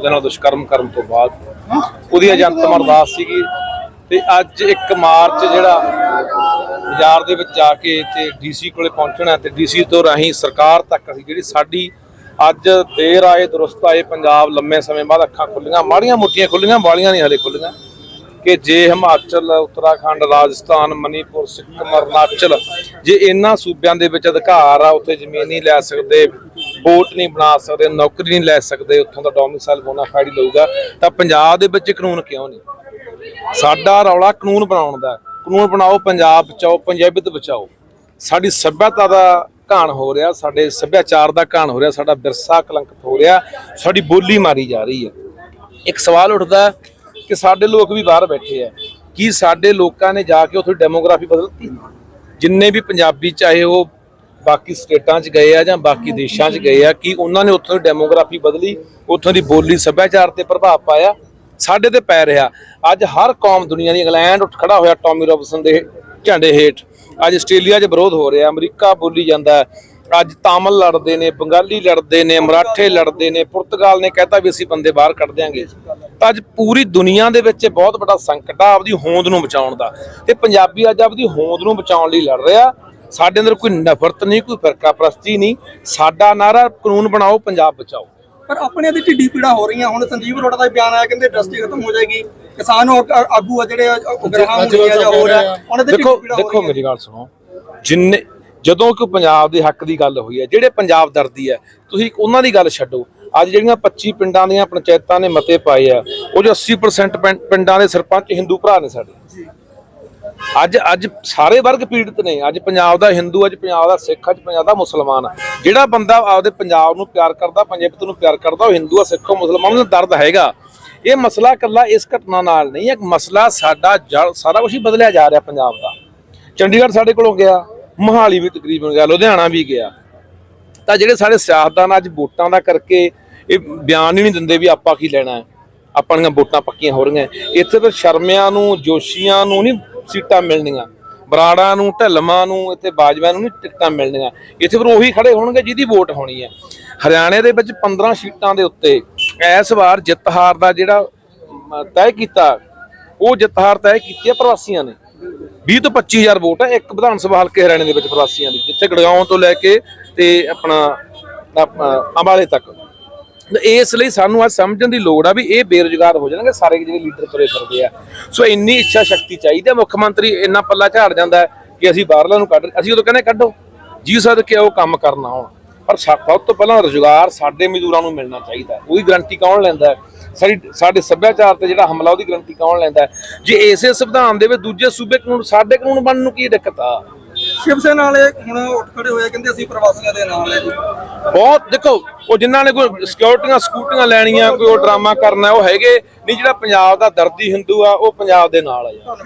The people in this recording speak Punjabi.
ਉਹਦੇ ਨਾਲ ਦੁਸ਼ਕਰਮ ਕਰਨ ਤੋਂ ਬਾਅਦ। ਉਹਦੀ ਏਜੰਟ ਅਰਦਾਸ ਸੀਗੀ। ਤੇ ਅੱਜ 1 ਮਾਰਚ ਜਿਹੜਾ ਬਾਜ਼ਾਰ ਦੇ ਵਿੱਚ ਜਾ ਕੇ ਤੇ ਡੀਸੀ ਕੋਲੇ ਪਹੁੰਚਣਾ ਤੇ ਡੀਸੀ ਤੋਂ ਰਾਹੀਂ ਸਰਕਾਰ ਤੱਕ ਅਸੀਂ ਜਿਹੜੀ ਸਾਡੀ ਅੱਜ ਦੇਰ ਆਏ ਦਰੁਸਤ ਆਏ ਪੰਜਾਬ ਲੰਮੇ ਸਮੇਂ ਬਾਅਦ ਅੱਖਾਂ ਖੁੱਲੀਆਂ ਮਾੜੀਆਂ ਮੁੱਠੀਆਂ ਖੁੱਲੀਆਂ ਵਾਲੀਆਂ ਨਹੀਂ ਹਲੇ ਖੁੱਲੀਆਂ। ਕਿ ਜੇ ਹਿਮਾਚਲ ਉੱਤਰਾਖੰਡ ਰਾਜਸਥਾਨ ਮਨੀਪੁਰ ਸਿੱਕਮ ਅਰੁਣਾਚਲ ਜੇ ਇਹਨਾਂ ਸੂਬਿਆਂ ਦੇ ਵਿੱਚ ਅਧਿਕਾਰ ਆ ਉੱਥੇ ਜ਼ਮੀਨ ਨਹੀਂ ਲੈ ਸਕਦੇ ਵੋਟ ਨਹੀਂ ਬਣਾ ਸਕਦੇ, ਨੌਕਰੀ ਨਹੀਂ ਲੈ ਸਕਦੇ, ਉੱਥੋਂ ਦਾ ਡੋਮਿਸਾਈਲ ਬੋਨਾ ਫਾਈਡ ਲਊਗਾ। ਤਾਂ ਪੰਜਾਬ ਦੇ ਵਿੱਚ ਕਾਨੂੰਨ ਕਿਉਂ ਨਹੀਂ? ਸਾਡਾ ਰੌਲਾ ਕਾਨੂੰਨ ਬਣਾਉਣ ਦਾ ਕਾਨੂੰਨ ਬਣਾਓ, ਪੰਜਾਬ ਬਚਾਓ ਪੰਜਾਬੀਅਤ ਬਚਾਓ। ਸਾਡੀ ਸੱਭਿਅਤਾ ਦਾ ਘਾਣ ਹੋ ਰਿਹਾ, ਸਾਡੇ ਸੱਭਿਆਚਾਰ ਦਾ ਘਾਣ ਹੋ ਰਿਹਾ, ਸਾਡਾ ਵਿਰਸਾ ਕਲੰਕਿਤ ਹੋ ਰਿਹਾ, ਸਾਡੀ ਬੋਲੀ ਮਾਰੀ ਜਾ ਰਹੀ ਹੈ। ਇੱਕ ਸਵਾਲ ਉੱਠਦਾ ਕਿ ਸਾਡੇ ਲੋਕ ਵੀ ਬਾਹਰ ਬੈਠੇ ਆ ਕੀ ਸਾਡੇ ਲੋਕਾਂ ਨੇ ਜਾ ਕੇ ਉੱਥੇ ਡੈਮੋਗ੍ਰਾਫੀ ਬਦਲਤੀ? ਜਿੰਨੇ ਵੀ ਪੰਜਾਬੀ, ਚਾਹੇ ਉਹ ਬਾਕੀ ਸਟੇਟਾਂ 'ਚ ਗਏ ਆ ਜਾਂ ਬਾਕੀ ਦੇਸ਼ਾਂ 'ਚ ਗਏ ਆ, ਕਿ ਉਹਨਾਂ ਨੇ ਉੱਥੋਂ ਦੀ ਡੈਮੋਗ੍ਰਾਫੀ ਬਦਲੀ, ਉੱਥੋਂ ਦੀ ਬੋਲੀ ਸੱਭਿਆਚਾਰ ਤੇ ਪ੍ਰਭਾਵ ਪਾਇਆ? ਸਾਡੇ ਤੇ ਪੈ ਰਿਹਾ। ਅੱਜ ਹਰ ਕੌਮ ਦੁਨੀਆ ਦੀ ਇੰਗਲੈਂਡ ਉੱਠ ਖੜਾ ਹੋਇਆ ਟੌਮੀ ਰੋਬਸਨ ਦੇ ਝੰਡੇ ਹੇਠ। ਅੱਜ ਆਸਟ੍ਰੇਲੀਆ 'ਚ ਵਿਰੋਧ ਹੋ ਰਿਹਾ, ਅਮਰੀਕਾ ਬੋਲੀ ਜਾਂਦਾ ਅੱਜ ਤਾਮਿਲ ਲੜਦੇ ਨੇ, ਬੰਗਾਲੀ ਲੜਦੇ ਨੇ, ਮਰਾਠੇ ਲੜਦੇ ਨੇ, ਪੁਰਤਗਾਲ ਨੇ ਕਹਿਤਾ ਵੀ ਅਸੀਂ ਬੰਦੇ ਬਾਹਰ ਕੱਢ ਦਿਆਂਗੇ। ਤਾਂ ਅੱਜ ਪੂਰੀ ਦੁਨੀਆ ਦੇ ਵਿੱਚ ਇਹ ਬਹੁਤ ਵੱਡਾ ਸੰਕਟ ਆ ਆਪਦੀ ਹੋਂਦ ਨੂੰ ਬਚਾਉਣ ਦਾ। ਤੇ ਪੰਜਾਬੀ ਅੱਜ ਆਪਦੀ ਹੋਂਦ ਨੂੰ ਬਚਾਉਣ ਲਈ ਲੜ ਰਿਹਾ। ਸਾਡੇ ਅੰਦਰ ਕੋਈ ਨਫ਼ਰਤ ਨਹੀਂ ਕੋਈ ਫਿਰਕਾ ਪ੍ਰਸਤੀ ਨਹੀਂ। ਸਾਡਾ ਨਾਰਾ ਕਾਨੂੰਨ ਬਣਾਓ ਪੰਜਾਬ ਬਚਾਓ। ਪਰ ਆਪਣੇ ਦੀ ਢਿੱਡੀ ਪੀੜਾ ਹੋ ਰਹੀਆਂ। ਹੁਣ ਸੰਜੀਵ ਅਰੋੜਾ ਦਾ ਬਿਆਨ ਆਇਆ ਕਹਿੰਦੇ ਇੰਡਸਟਰੀ ਖਤਮ ਹੋ ਜਾਏਗੀ। ਕਿਸਾਨ ਆਗ- ਆ ਜਿਹੜੇ ਉਗਰਾਹਾਂ ਹੁੰਦੀਆਂ ਜਾਂ ਹੋਰ ਉਹਨਾਂ ਦੀ ਦੇਖੋ ਦੇਖੋ ਮੇਰੀ ਗੱਲ ਸੁਣੋ। ਜਿੰਨੇ ਜਦੋਂ ਕਿ ਪੰਜਾਬ ਦੇ ਹੱਕ ਦੀ ਗੱਲ ਹੋਈ ਹੈ ਜਿਹੜੇ ਪੰਜਾਬ ਦਰਦੀ ਹੈ ਤੁਸੀਂ ਉਹਨਾਂ ਦੀ ਗੱਲ ਛੱਡੋ। ਅੱਜ ਜਿਹੜੀਆਂ 25 ਪਿੰਡਾਂ ਦੀਆਂ ਪੰਚਾਇਤਾਂ ਨੇ ਮਤੇ ਪਾਏ ਆ ਉਹ ਜੋ 80% ਪਿੰ- ਪਿੰਡਾਂ ਦੇ ਸਰਪੰਚ ਹਿੰਦੂ ਭਰਾ ਨੇ ਸਾਡੇ। ਅੱਜ ਅੱਜ ਸਾਰੇ ਵਰਗ ਪੀੜਤ ਨੇ, ਅੱਜ ਪੰਜਾਬ ਦਾ ਹਿੰਦੂ ਅੱਜ ਪੰਜਾਬ ਦਾ ਸਿੱਖ ਅੱਜ ਪੰਜਾਬ ਦਾ ਮੁਸਲਮਾਨ। ਜਿਹੜਾ ਬੰਦਾ ਆਪਦੇ ਪੰਜਾਬ ਨੂੰ ਪਿਆਰ ਕਰਦਾ ਪੰਜਾਬ ਨੂੰ ਪਿਆਰ ਕਰਦਾ, ਉਹ ਹਿੰਦੂ ਆ ਸਿੱਖ ਆ, ਮੁਸਲਮਾਨ ਨੂੰ ਦਰਦ ਹੈਗਾ। ਇਹ ਮਸਲਾ ਇਕੱਲਾ ਇਸ ਘਟਨਾ ਨਾਲ ਨਹੀਂ ਹੈ ਇੱਕ ਮਸਲਾ ਸਾਡਾ ਜੜ ਸਾਰਾ ਕੁਝ ਹੀ ਬਦਲਿਆ ਜਾ ਰਿਹਾ ਪੰਜਾਬ ਦਾ। ਚੰਡੀਗੜ੍ਹ ਸਾਡੇ ਕੋਲੋਂ ਗਿਆ, ਮੋਹਾਲੀ ਵੀ ਤਕਰੀਬਨ ਗਿਆ, ਲੁਧਿਆਣਾ ਵੀ ਗਿਆ। ਤਾਂ ਜਿਹੜੇ ਸਾਡੇ ਸਿਆਸਤਦਾਨ ਅੱਜ ਵੋਟਾਂ ਦਾ ਕਰਕੇ ਇਹ ਬਿਆਨ ਹੀ ਨਹੀਂ ਦਿੰਦੇ ਵੀ ਆਪਾਂ ਕੀ ਲੈਣਾ ਹੈ, ਆਪਣੀਆਂ ਵੋਟਾਂ ਪੱਕੀਆਂ ਹੋ ਰਹੀਆਂ। ਇੱਥੇ ਫਿਰ ਸ਼ਰਮਿਆਂ ਨੂੰ, ਜੋਸ਼ੀਆਂ ਨੂੰ ਨਹੀਂ ਸੀਟਾਂ ਮਿਲਣੀਆਂ। ਬਰਾੜਾਂ ਨੂੰ, ਢਲਮਾਂ ਨੂੰ, ਇੱਥੇ ਬਾਜਵਾ ਨੂੰ ਨਹੀਂ ਟਿਕਟਾਂ ਮਿਲਣੀਆਂ। ਇੱਥੇ ਫਿਰ ਉਹੀ ਖੜੇ ਹੋਣਗੇ ਜਿਹਦੀ ਵੋਟ ਹੋਣੀ ਹੈ। ਹਰਿਆਣੇ ਦੇ ਵਿੱਚ 15 ਸੀਟਾਂ ਦੇ ਉੱਤੇ ਇਸ ਵਾਰ ਜਿੱਤ ਹਾਰ ਦਾ ਜਿਹੜਾ ਤੈਅ ਕੀਤਾ, ਉਹ ਜਿੱਤ ਹਾਰ ਤੈਅ ਕੀਤੀ ਹੈ ਪ੍ਰਵਾਸੀਆਂ ਨੇ। 20 ਤੋਂ 25000 ਵੋਟ ਹੈ ਇੱਕ ਵਿਧਾਨ ਸਭਾ ਹਲਕੇ ਹਰਿਆਣੇ ਦੇ ਵਿੱਚ ਪ੍ਰਵਾਸੀਆਂ ਦੀ, ਜਿੱਥੇ ਗੜਗਾਉਂ ਤੋਂ ਲੈ ਕੇ ਤੇ ਆਪਣਾ ਅੰਬਾਲੇ ਤੱਕ। ਇਸ ਲਈ ਸਾਨੂੰ ਅੱਜ ਸਮਝਣ ਦੀ ਲੋੜ ਆ ਵੀ ਇਹ ਬੇਰੁਜ਼ਗਾਰ ਹੋ ਜਾਣਗੇ, ਸਾਰੇ ਜਿਹੜੇ ਲੀਡਰ ਤੁਰੇ ਫਿਰਦੇ ਆ। ਸੋ ਇੰਨੀ ਇੱਛਾ ਸ਼ਕਤੀ ਚਾਹੀਦੀ ਹੈ ਮੁੱਖ ਮੰਤਰੀ ਇੰਨਾ ਪੱਲਾ ਝਾੜ ਜਾਂਦਾ ਕਿ ਅਸੀਂ ਬਾਹਰਲਿਆਂ ਨੂੰ ਕੱਢ, ਅਸੀਂ ਉਦੋਂ ਕਹਿੰਦੇ ਕੱਢੋ। ਜੀ ਸਦਕੇ ਉਹ ਕੰਮ ਕਰਨਾ ਹੁਣ ਪਰ ਸਭ ਤੋਂ ਪਹਿਲਾਂ ਰੁਜ਼ਗਾਰ ਸਾਡੇ ਮਜ਼ਦੂਰਾਂ ਨੂੰ ਮਿਲਣਾ ਚਾਹੀਦਾ ਉਹਦੀ ਗਰੰਟੀ ਕੌਣ ਲੈਂਦਾ ਸਾਡੀ, ਸਾਡੇ ਸੱਭਿਆਚਾਰ ਤੇ ਜਿਹੜਾ ਹਮਲਾ, ਉਹਦੀ ਗਰੰਟੀ ਕੌਣ ਲੈਂਦਾ ਜੇ ਇਸੇ ਸੰਵਿਧਾਨ ਦੇ ਵਿੱਚ ਦੂਜੇ ਸੂਬੇ ਕਾਨੂੰਨ, ਸਾਡੇ ਕਾਨੂੰਨ ਬਣਨ ਨੂੰ ਕੀ ਦਿੱਕਤ ਆ? ਸ਼ਿਵ ਸੈਨਾ ਵਾਲੇ ਹੁਣ ਉੱਠ ਖੜੇ ਹੋਏ ਕਹਿੰਦੇ ਅਸੀਂ ਪ੍ਰਵਾਸੀਆਂ ਦੇ ਨਾਲ ਹੈ ਜੀ। ਬਹੁਤ ਦੇਖੋ ਉਹ ਜਿਨ੍ਹਾਂ ਨੇ ਕੋਈ ਸਿਕਿਉਰਟੀਆਂ ਸਕੂਟੀਆਂ ਲੈਣੀਆਂ ਕੋਈ ਉਹ ਡਰਾਮਾ ਕਰਨਾ ਉਹ ਹੈਗੇ ਨਹੀਂ ਜਿਹੜਾ ਪੰਜਾਬ ਦਾ ਦਰਦੀ ਹਿੰਦੂ ਆ ਉਹ ਪੰਜਾਬ ਦੇ ਨਾਲ ਆ ਯਾਰ